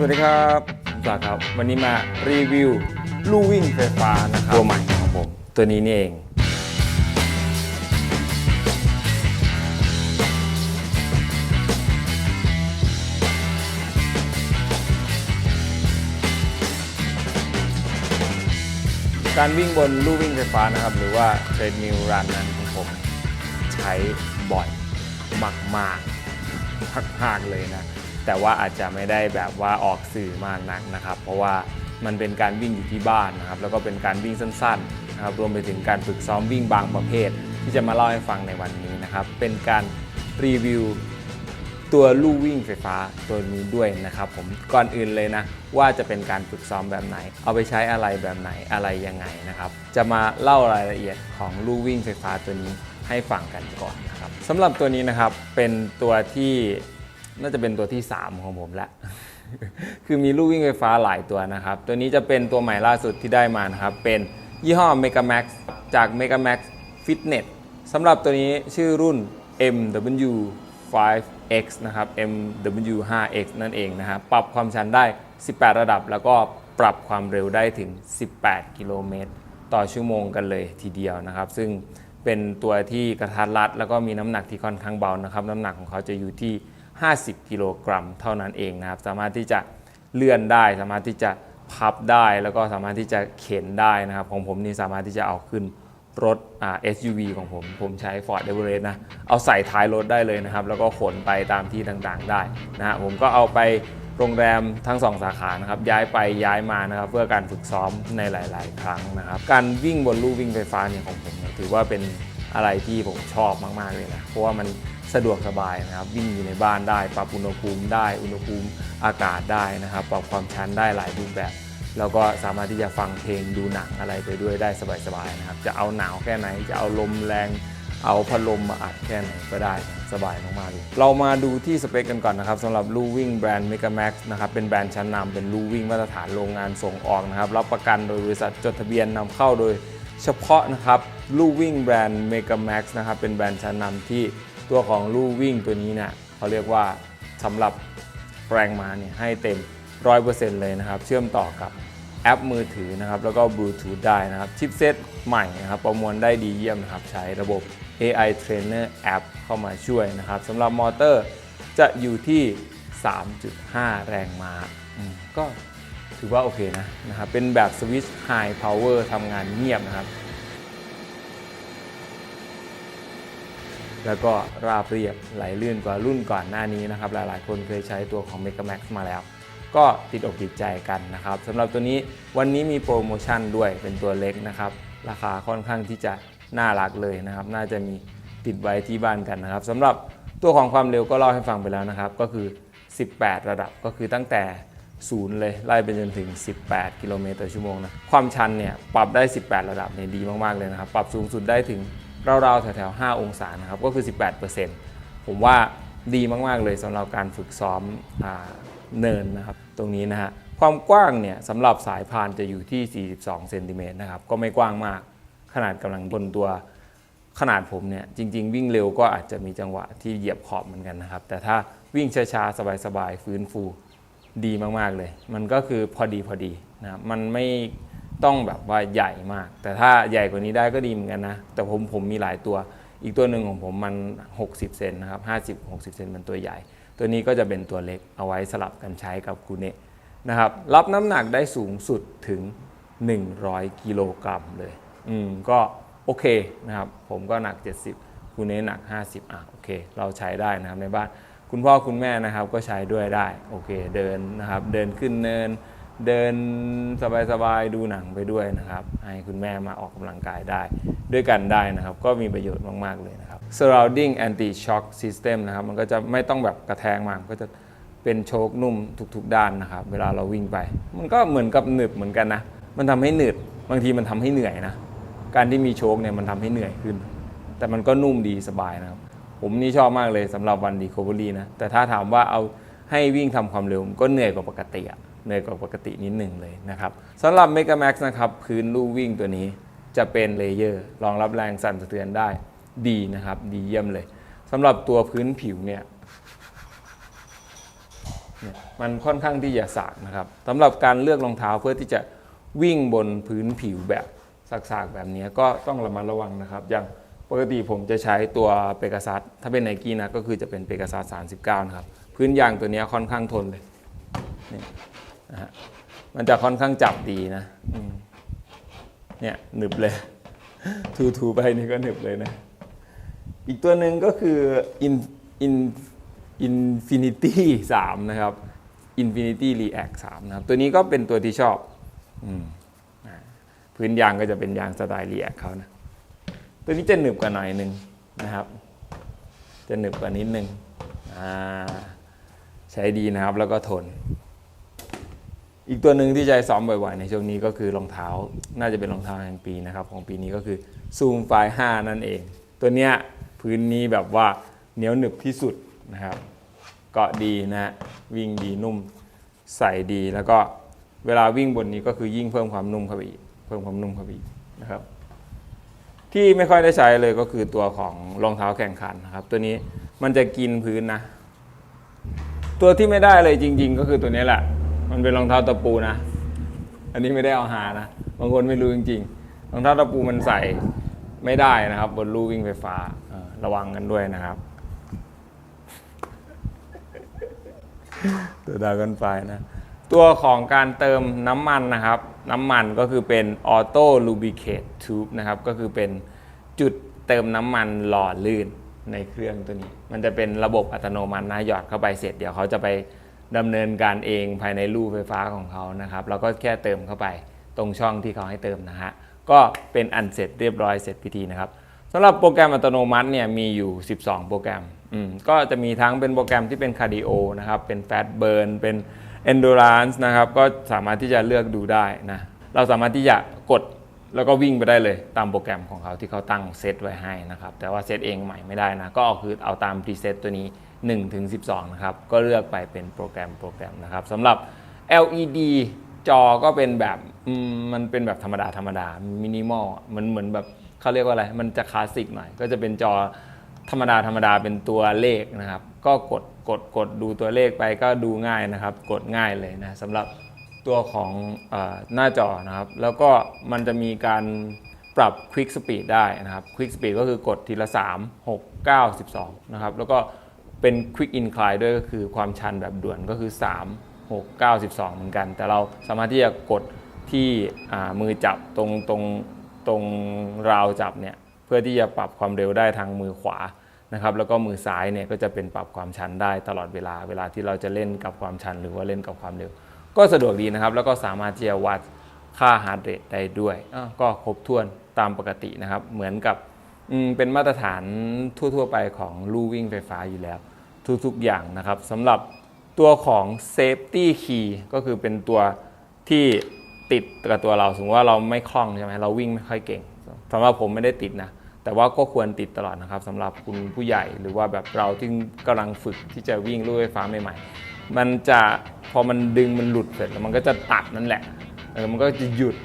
สวัสดีครับผมศักดิ์ครับ วันนี้มารีวิวลู่วิ่งไฟฟ้านะครับตัวใหม่ของผม ตัวนี้นี่เอง การวิ่งบนลู่วิ่งไฟฟ้านะครับ หรือว่าเทรดมิลรันนั้นของผมใช้บ่อยมากๆมากๆเลยนะ แต่ว่าอาจจะไม่ได้แบบว่าออกสื่อมากนักนะครับ เพราะว่ามันเป็นการวิ่งอยู่ที่บ้านนะครับแล้วก็เป็นการวิ่งสั้นๆนะครับรวมไปถึงการฝึกซ้อมวิ่งบางประเภท ที่จะมาเล่าให้ฟังในวันนี้นะครับ เป็นการรีวิวตัวลู่วิ่งไฟฟ้าตัวนี้ด้วยนะครับผมก่อนอื่นเลยนะ ว่าจะเป็นการฝึกซ้อมแบบไหน เอาไปใช้อะไรแบบไหนอะไรยังไงนะครับ จะมาเล่ารายละเอียดของลู่วิ่งไฟฟ้าตัวนี้ให้ฟังกันก่อนนะครับสำหรับตัวนี้นะครับเป็นตัวที่ น่าจะเป็นตัวที่ 3 ของผมละ คือมีลู่วิ่งไฟฟ้าหลายตัวนะครับ ตัวนี้จะเป็นตัวใหม่ล่าสุดที่ได้มานะครับ เป็นยี่ห้อ Megamax จาก Megamax Fitness สำหรับตัวนี้ชื่อรุ่น MW 5X นะครับ MW 5X นั่นเองนะครับปรับความชันได้ 18 ระดับ แล้วก็ปรับความเร็วได้ถึง 18 กิโลเมตร ต่อชั่วโมงกันเลยทีเดียวนะครับ ซึ่งเป็นตัวที่กระทัดรัด แล้วก็มีน้ำหนักที่ค่อนข้างเบานะครับ น้ำหนักของเขาจะอยู่ที่ 50 กิโลกรัมเท่านั้นเองนะครับ สามารถที่จะเลื่อนได้ สามารถที่จะพับได้แล้วก็สามารถที่จะเข็นได้นะครับ ของผมนี่สามารถที่จะเอาขึ้นรถอ่า SUV ของผม ผมใช้ Ford Everest นะ เอาใส่ท้ายรถได้เลยนะครับ แล้วก็ขนไปตามที่ต่างๆ ได้นะฮะผมก็เอาไปโรงแรมทั้ง 2 สาขานะครับ ย้ายไปย้ายมานะครับ เพื่อการฝึกซ้อมในหลาย ๆ ครั้งนะครับ การวิ่งบนลู่วิ่งไฟฟ้าเนี่ยของผม ถือว่าเป็นอะไรที่ผมชอบมาก ๆ เลยนะ เพราะว่ามัน สะดวกสบายนะครับวิ่งอยู่ในบ้านได้ ปรับอุณหภูมิได้อุณหภูมิอากาศได้นะครับ ปรับความชันได้หลายรูปแบบ แล้วก็สามารถที่จะฟังเพลงดูหนังอะไรไปด้วยได้สบายๆนะครับ จะเอาหนาวแค่ไหนจะเอาลมแรง เอาพัดลมมาอัดแค่ไหนก็ได้สบายมากๆเลยเรามาดูที่สเปคกันก่อนนะครับสำหรับลู่วิ่งแบรนด์ Megamax นะครับเป็นแบรนด์ชั้นนำเป็นลู่วิ่งมาตรฐานโรงงานส่งออกนะครับรับประกันโดยบริษัทจดทะเบียนนำเข้าโดยเฉพาะนะครับลู่วิ่งแบรนด์ Megamax นะครับเป็นแบรนด์ชั้นนำที่ ตัวของลู่วิ่งตัวนี้นี่ยเขาเรียกว่าสำหรับแรงม้าเนี่ยให้เต็ม 100%เลยนะครับ เชื่อมต่อกับแอปมือถือนะครับ แล้วก็บลูทูธได้นะครับ ชิปเซตใหม่นะครับ ประมวลได้ดีเยี่ยมนะครับ ใช้ระบบ AI Trainer App เข้ามาช่วยนะครับสำหรับมอเตอร์จะอยู่ที่ 3.5 แรงม้าก็ถือว่าโอเคนะนะครับ เป็นแบบสวิตช์ High Power ทำงานเงียบนะครับ แล้วก็ราบเรียบไหลลื่นกว่ารุ่นก่อนหน้านี้นะครับ หลายๆ คนเคยใช้ตัวของ Mega Max มาแล้ว ก็ติดอกติดใจกันนะครับสำหรับตัวนี้วันนี้มีโปรโมชั่นด้วยเป็นตัวเล็กนะครับ ราคาค่อนข้างที่จะน่ารักเลยนะครับ น่าจะมีติดไว้ที่บ้านกันนะครับสำหรับตัวของความเร็วก็เล่าให้ฟังไปแล้วนะครับ ก็คือ 18 ระดับก็คือตั้งแต่ศูนย์เลยไล่ไปจนถึง 18 กิโลเมตรต่อชั่วโมงนะความชันเนี่ยปรับได้ 18 ระดับเนี่ยดีมากๆเลยนะครับ ปรับสูงสุดได้ถึง ราวๆแถวๆ5องศานะครับก็คือ 18%ผมว่าดีมากๆเลยสำหรับการฝึกซ้อมอเนินนะครับ ตรงนี้นะฮะความกว้างเนี่ยสำหรับสายพานจะอยู่ที่ 42 เซนติเมตรนะครับก็ไม่กว้างมากขนาดกำลังบนตัวขนาดผมเนี่ยจริง ๆ วิ่งเร็วก็อาจจะมีจังหวะที่เหยียบขอบเหมือนกันนะครับ แต่ถ้าวิ่งช้าๆ สบายๆ ฟื้นฟูดีมากๆเลย มันก็คือพอดีพอดีนะมันไม่ ต้องแบบว่าใหญ่มาก แต่ถ้าใหญ่กว่านี้ได้ก็ดีเหมือนกันนะ แต่ผมผมมีหลายตัว อีกตัวหนึ่งของผมมัน 60 เซนนะครับ50 60 เซนมันตัวใหญ่ ตัวนี้ก็จะเป็นตัวเล็กเอาไว้สลับกันใช้กับคูเนะนะครับ รับน้ำหนักได้สูงสุดถึง 100 กิโลกรัมเลย อืมก็โอเคนะครับ ผมก็หนัก 70คูเนะหนัก 50อะโอเค เราใช้ได้นะครับในบ้าน คุณพ่อคุณแม่นะครับก็ใช้ด้วยได้ โอเค เดินนะครับ เดินขึ้นเนิน เดินสบายๆดูหนังไปด้วยนะครับ ให้คุณแม่มาออกกำลังกายได้ ด้วยกันได้นะครับ ก็มีประโยชน์มาก ๆ เลยนะครับ surrounding anti shock system นะครับ มันก็จะไม่ต้องแบบกระแทกมากก็จะเป็นโชคนุ่มทุกๆ ด้านนะครับ เวลาเราวิ่งไป มันก็เหมือนกับหนึบเหมือนกันนะ มันทำให้หนืดบางทีมันทำให้เหนื่อยนะ การที่มีโชคเนี่ยมันทำให้เหนื่อยขึ้น แต่มันก็นุ่มดีสบายนะครับ ผมนี่ชอบมากเลยสำหรับวันดีโคเวอรี่นะ แต่ถ้าถามว่าเอาให้วิ่งทำความเร็วก็เหนื่อยกว่าปกติอะ เหนื่อยกว่าปกตินิดหนึ่งเลยนะครับสำหรับ Mega Max นะครับพื้นลู่วิ่งตัวนี้จะเป็นเลเยอร์รองรับแรงสั่นสะเทือนได้ดีนะครับ ดีเยี่ยมเลยสำหรับตัวพื้นผิวเนี่ยมันค่อนข้างที่จะสากนะครับสำหรับการเลือกรองเท้าเพื่อที่จะวิ่งบนพื้นผิวแบบสากๆแบบนี้ก็ต้องระมัดระวังนะครับ อย่างปกติผมจะใช้ตัวเปก a ซัสถ้าเป็นไนกี้นะก็คือจะเป็นเปก a ซัส39 นะครับ พื้นยางตัวนี้ค่อนข้างทนเลย นะฮะมันจะค่อนข้างจับดีนะเนี่ยหนึบเลยทูๆไปนี่ก็หนึบเลยนะ อีกตัวหนึ่งก็คือ in in infinity 3นะครับ infinity react 3นะครับ ตัวนี้ก็เป็นตัวที่ชอบอพื้นยางก็จะเป็นยางสไตล์ react เขานะ ตัวนี้จะหนึบกว่าหน่อยหนึ่งนะครับ จะหนึบกว่านิดนึงใช้ดีนะครับแล้วก็ทน อีกตัวหนึ่งที่ใช้ซ้อมบ่อยๆ ในช่วงนี้ก็คือรองเท้า น่าจะเป็นรองเท้าแห่งปีนะครับ ของปีนี้ก็คือ Zoom f i 5นั่นเอง ตัวเนี้ยพื้นนี้แบบว่าเหนียวหนึบที่สุดนะครับ เกาะดีนะฮะวิ่งดีนุ่มใส่ดี แล้วก็เวลาวิ่งบนนี้ก็คือยิ่งเพิ่มความนุ่มเข้าไปอีกเพิ่มความนุ่มเข้าไปอีกนะครับ ที่ไม่ค่อยได้ใช้เลยก็คือตัวของรองเท้าแข่งขันนะครับ ตัวนี้มันจะกินพื้นนะ ตัวที่ไม่ได้เลยจริง ๆ ก็คือตัวนี้แหละ มันเป็นรองเท้าตะปูนะ อันนี้ไม่ได้เอาหานะ บางคนไม่รู้จริงๆ รองเท้าตะปูมันใส่ไม่ได้นะครับ บนลู่วิ่งไฟฟ้าระวังกันด้วยนะครับ ตัวดากันไฟนะ ตัวของการเติมน้ำมันนะครับ น้ำมันก็คือเป็น Auto Lubricate Tube นะครับ ก็คือเป็นจุดเติมน้ำมันหล่อลื่นในเครื่องตัวนี้ มันจะเป็นระบบอัตโนมัตินะหยอดเข้าไปเสร็จ เดี๋ยวเขาจะไป ดำเนินการเองภายในลู่ไฟฟ้าของเขานะครับแล้วก็แค่เติมเข้าไปตรงช่องที่เขาให้เติมนะฮะก็เป็นอันเสร็จเรียบร้อยเสร็จพิธีนะครับสำหรับโปรแกรมอัตโนมัติเนี่ยมีอยู่ 12 โปรแกรมอืมก็จะมีทั้งเป็นโปรแกรมที่เป็นคาร์ดิโอนะครับเป็นแฟตเบิร์นเป็น endurance นะครับก็สามารถที่จะเลือกดูได้นะเราสามารถที่จะกด แล้วก็วิ่งไปได้เลยตามโปรแกรมของเขาที่เขาตั้งเซตไว้ให้นะครับ แต่ว่าเซตเองใหม่ไม่ได้นะ ก็เอาคือเอาตามพรีเซตตัวนี้1ถึง12 นะครับ ก็เลือกไปเป็นโปรแกรมโปรแกรมนะครับสำหรับ LED จอก็เป็นแบบมมันเป็นแบบธรรมดาธรรมดามินิมอลมันเหมือนแบบเขาเรียกว่าอะไร มันจะคลาสสิกหน่อย ก็จะเป็นจอธรรมดาธรรมดาเป็นตัวเลขนะครับ ก็กดกดกดดูตัวเลขไปก็ดูง่ายนะครับ กดง่ายเลยนะสำหรับ ตัวของอหน้าจอนะครับ แล้วก็มันจะมีการปรับ Quick Speed ได้นะครับ Quick Speed ก็คือกดทีละ 3 6 9 12 นะครับ แล้วก็เป็น Quick Incline ด้วยก็คือความชันแบบด่วนก็คือ 3 6 9 12 เหมือนกัน แต่เราสามารถที่จะกดที่มือจับตรงตรงตรงราวจับเนี่ยเพื่อที่จะปรับความเร็วได้ทางมือขวานะครับแล้วก็มือซ้ายเนี่ยก็จะเป็นปรับความชันได้ตลอดเวลาเวลาที่เราจะเล่นกับความชัน หรือว่าเล่นกับความเร็ว ก็สะดวกดีนะครับ แล้วก็สามารถที่จะวัดค่าฮาร์ดเรทได้ด้วย ก็ครบถ้วนตามปกตินะครับ เหมือนกับเป็นมาตรฐานทั่ว ๆ ไปของลู่วิ่งไฟฟ้าอยู่แล้ว ทุกๆอย่างนะครับสำหรับตัวของ Safety Key ก็คือเป็นตัวที่ติดกับตัวเรา สมมติว่าเราไม่คล่องใช่ไหมเราวิ่งไม่ค่อยเก่งสำหรับผมไม่ได้ติดนะ แต่ว่าก็ควรติดตลอดนะครับสำหรับคุณผู้ใหญ่หรือว่าแบบเราที่กำลังฝึกที่จะวิ่งลู่ไฟฟ้าใหม่ๆ มันจะพอมันดึงมันหลุดเสร็จแล้วมันก็จะตัดนั่นแหละเออมันก็จะหยุด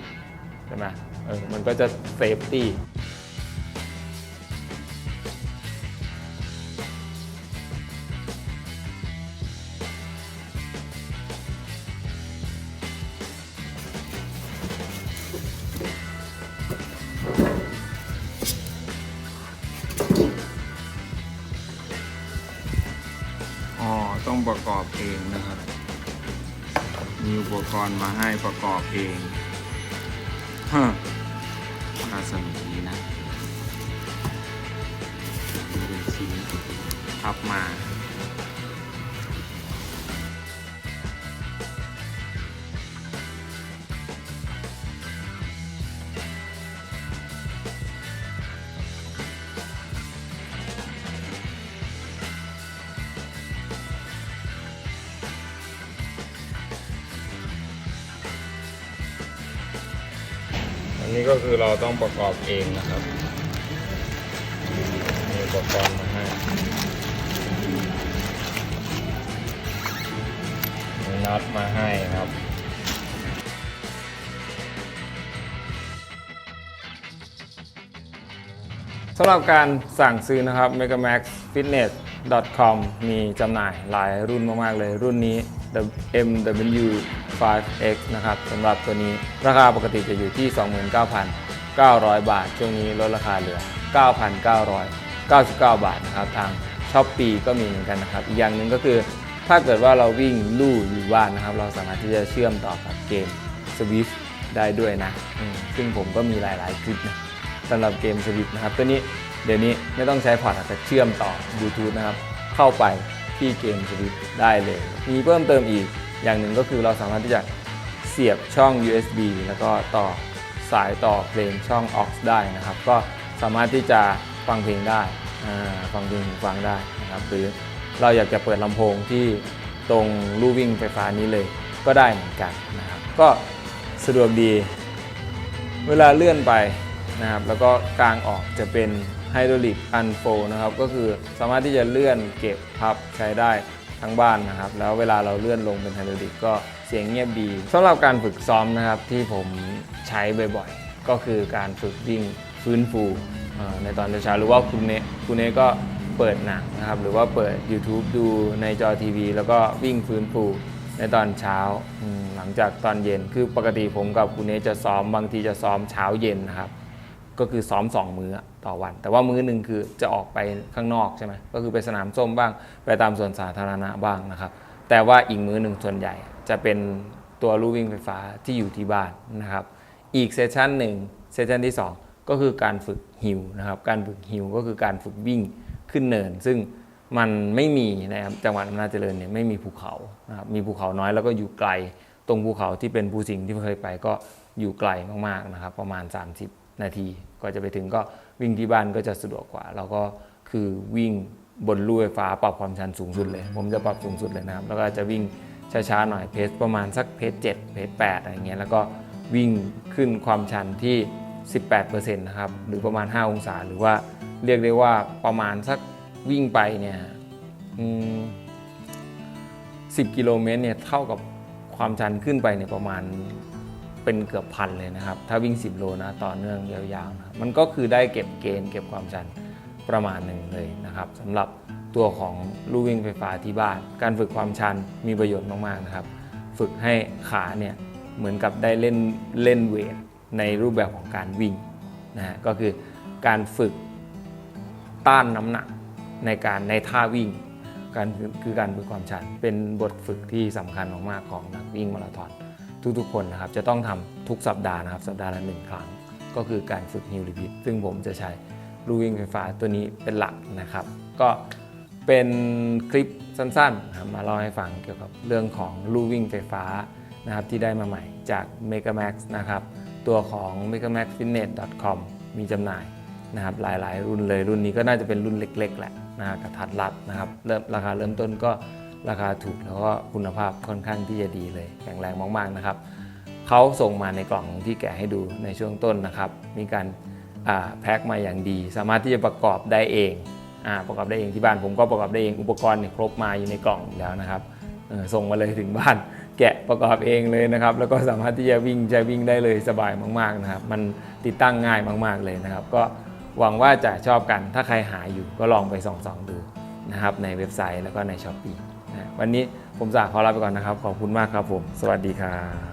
ใช่ไหมเออมันก็จะเซฟตี้ เองนะครับ มีอุปกรณ์มาให้ประกอบเองฮะน่าสนุกดีนะนี่เป็นชิ้นพับมา นี้ก็คือเราต้องประกอบเองนะครับ มีอุปกรณ์มาให้มีน็อตมาให้ครับสำหรับการสั่งซื้อนะครับ megamaxfitness com มีจำหน่ายหลายรุ่นมากๆเลย รุ่นนี้ MW5X นะครับสำหรับตัวนี้ราคาปกติจะอยู่ที่ 29,900 บาท ช่วงนี้ลดราคาเหลือ 9,999 บาทนะครับ ทางช้อปปีก็มีเหมือนกันนะครับ อีกอย่างหนึ่งก็คือ ถ้าเกิดว่าเราวิ่งลู่อยู่บ้านนะครับ เราสามารถที่จะเชื่อมต่อกับเกม Swift ได้ด้วยนะ ซึ่งผมก็มีหลายๆคลิปนะสำหรับเกม Swift นะครับ ตัวนี้ เดี๋ยวนี้ไม่ต้องใช้พอร์ตอาจจะเชื่อมต่อ Bluetooth นะครับ เข้าไปที่เกม Swift ได้เลย มีเพิ่มเติมอีกอย่างหนึ่งก็คือเราสามารถที่จะเสียบช่อง USB แล้วก็ต่อสายต่อเพลงช่อง aux ได้นะครับ ก็สามารถที่จะฟังเพลงได้ฟังเพลงหูฟังได้นะครับหรือเราอยากจะเปิดลำโพงที่ตรงลู่วิ่งไฟฟ้านี้เลยก็ได้เหมือนกันนะครับ ก็สะดวกดี เวลาเลื่อนไปนะครับ แล้วก็กลางออกจะเป็น ไฮดรอลิกอันโฟนะครับก็คือสามารถที่จะเลื่อนเก็บพับใช้ได้ทั้งบ้านนะครับ แล้วเวลาเราเลื่อนลงเป็นไฮดรอลิกก็เสียงเงียบดีสำหรับการฝึกซ้อมนะครับที่ผมใช้บ่อยๆ ก็คือการฝึกวิ่งฟื้นฟูในตอนเช้าหรือว่าคุณเนคุณเนก็เปิดหนังนะครับ หรือว่าเปิด YouTube ดูในจอทีวี แล้วก็วิ่งฟื้นฟูในตอนเช้าหลังจากตอนเย็นคือปกติผมกับคุณเนจะซ้อมบางทีจะซ้อมเช้าเย็นนะครับ ก็คือซ้อม2มื้อ ต่อวัน แต่ว่ามื้อหนึ่งคือจะออกไปข้างนอกใช่ไหมก็คือไปสนามส้มบ้าง ไปตามสวนสาธารณะบ้างนะครับ แต่ว่าอีกมื้อหนึ่งส่วนใหญ่ จะเป็นตัวลู่วิ่งไฟฟ้าที่อยู่ที่บ้านนะครับ อีกเซสชันหนึ่งเซสชันที่ 2 ก็คือการฝึกฮิวนะครับ การฝึกฮิวก็คือการฝึกวิ่งขึ้นเนิน ซึ่งมันไม่มีนะครับจังหวัดอำนาจเจริญเนี่ยไม่มีภูเขานะครับมีภูเขาน้อยแล้วก็อยู่ไกลตรงภูเขาที่เป็นภูสิงห์ที่เคยไปก็อยู่ไกลมากๆนะครับ ประมาณ 30 นาที ก็จะไปถึงก็วิ่งที่บ้านก็จะสะดวกกว่า แล้วก็คือวิ่งบนลู่ไฟฟ้าปรับความชันสูงสุดเลย ผมจะปรับสูงสุดเลยนะครับ แล้วก็จะวิ่งช้าๆหน่อยเพสประมาณสักเพส7เพส8อะไรเงี้ยแล้วก็วิ่งขึ้นความชันที่ 18%นะครับหรือประมาณ 5 องศา หรือว่าเรียกได้ว่าประมาณสักวิ่งไปเนี่ยอืม10กิโลเมตรเนี่ยเท่ากับความชันขึ้นไปเนี่ยประมาณ เป็นเกือบพันเลยนะครับ ถ้าวิ่ง 10 โลนะต่อเนื่องยาวๆนะมันก็คือได้เก็บเกณฑ์เก็บความชันประมาณหนึ่งเลยนะครับสำหรับตัวของลู่วิ่งไฟฟ้าที่บ้าน การฝึกความชันมีประโยชน์มากๆนะครับ ฝึกให้ขาเนี่ยเหมือนกับได้เล่นเล่นเวทในรูปแบบของการวิ่งนะฮะก็คือการฝึกต้านน้ำหนักในการในท่าวิ่งการคือการฝึกความชันเป็นบทฝึกที่สำคัญมากๆของนักวิ่งมาราธอน ทุกๆคนนะครับจะต้องทำทุกสัปดาห์นะครับสัปดาห์ละหนึ่งครั้ง ก็คือการฝึกฮิลลิพิตซึ่งผมจะใช้ลูวิ่งไฟฟ้าตัวนี้เป็นหลักนะครับ ก็เป็นคลิปสั้นๆนะครับมาเล่าให้ฟังเกี่ยวกับเรื่องของลูวิ่งไฟฟ้านะครับที่ได้มาใหม่จาก Megamax นะครับตัวของ megamaxfitness.com มีจำหน่ายนะครับหลายๆ รุ่นเลยรุ่นนี้ก็น่าจะเป็นรุ่นเล็ก ๆ แหละนะฮะกระทัดรัดนะครับเริ่มราคาเริ่มต้นก็ ราคาถูกแล้วก็คุณภาพค่อนข้างที่จะดีเลยแข็งแรงมากๆนะครับเขาส่งมาในกล่องที่แกะให้ดูในช่วงต้นนะครับ มีการาแพ็คมาอย่างดี สามารถที่จะประกอบได้เองอประกอบได้เองที่บ้านผมก็ประกอบได้เองอุปกรณ์ครบมาอยู่ในกล่องแล้วนะครับส่งมาเลยถึงบ้าน แกะประกอบเองเลยนะครับ แล้วก็สามารถที่จะวิ่งใช้วิ่งได้เลยสบายมากๆนะครับ มันติดตั้งง่ายมาก ๆเลยนะครับ ก็หวังว่าจะชอบกันถ้าใครหาอยู่ก็ลองไปส่องๆดูนะครับในเว็บไซต์แล้วก็ในช้อปปีนะ วันนี้ผมจากขอลาไปก่อนนะครับ ขอบคุณมากครับผม สวัสดีครับ